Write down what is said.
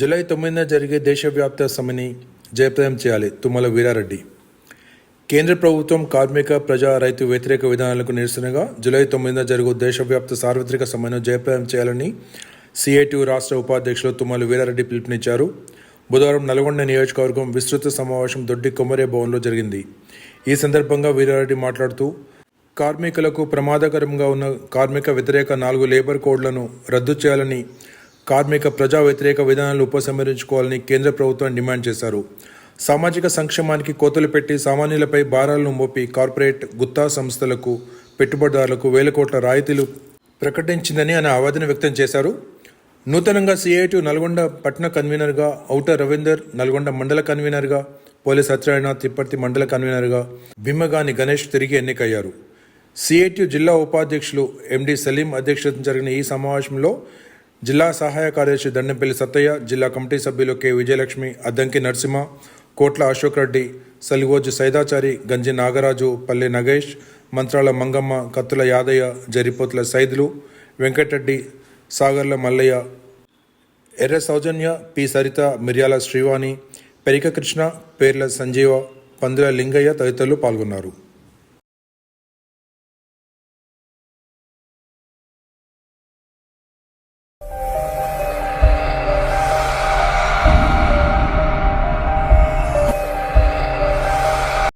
July తొమ్మిదిన జరిగే దేశవ్యాప్త సమ్మెని జయప్రదం చేయాలి తుమ్మల వీరారెడ్డి. కేంద్ర ప్రభుత్వం కార్మిక ప్రజా రైతు వ్యతిరేక విధానాలకు నిరసనగా జూలై తొమ్మిదిన జరుగు దేశవ్యాప్త సార్వత్రిక సమ్మెను జయప్రదం చేయాలని సిఐటియు రాష్ట్ర ఉపాధ్యక్షులు తుమ్మల వీరారెడ్డి పిలుపునిచ్చారు. బుధవారం నల్గొండ నియోజకవర్గం విస్తృత సమావేశం దొడ్డి కొమరే భవన్లో జరిగింది. ఈ సందర్భంగా వీరారెడ్డి మాట్లాడుతూ కార్మికులకు ప్రమాదకరంగా ఉన్న కార్మిక వ్యతిరేక నాలుగు లేబర్ కోడ్లను రద్దు చేయాలని కార్మిక ప్రజా వ్యతిరేక విధానాలు ఉపసంహరించుకోవాలని కేంద్ర ప్రభుత్వం డిమాండ్ చేశారు. సామాజిక సంక్షేమానికి కోతలు పెట్టి సామాన్యులపై భారాలను మోపి కార్పొరేట్ గుత్తా సంస్థలకు పెట్టుబడిదారులకు వేల కోట్ల రాయితీలు ప్రకటించిందని ఆయన ఆవేదన వ్యక్తం చేశారు. నూతనంగా సిఐటి నల్గొండ పట్టణ కన్వీనర్గా ఔటర్ రవీందర్ నల్గొండ మండల కన్వీనర్గా పోలీస్ సత్యనారాయణ తిప్పర్తి మండల కన్వీనర్గా భీమగాని గణేష్ తిరిగి ఎన్నికయ్యారు. సిఐటి జిల్లా ఉపాధ్యక్షులు ఎండి సలీం అధ్యక్షతన జరిగిన ఈ సమావేశంలో జిల్లా సహాయ కార్యదర్శి దండంపల్లి సత్తయ్య జిల్లా కమిటీ సభ్యులు కె. విజయలక్ష్మి అద్దంకి నరసింహ కోట్ల అశోక్ రెడ్డి సలివోజు సైదాచారి గంజి నాగరాజు పల్లె నగేష్ మంత్రాల మంగమ్మ కత్తుల యాదయ్య జరిపోతుల సైదులు వెంకటరెడ్డి సాగర్ల మల్లయ్య ఎర్ర సౌజన్య పి. సరిత మిర్యాల శ్రీవాణి పెరిక కృష్ణ పేర్ల సంజీవ పందుల లింగయ్య తదితరులు పాల్గొన్నారు.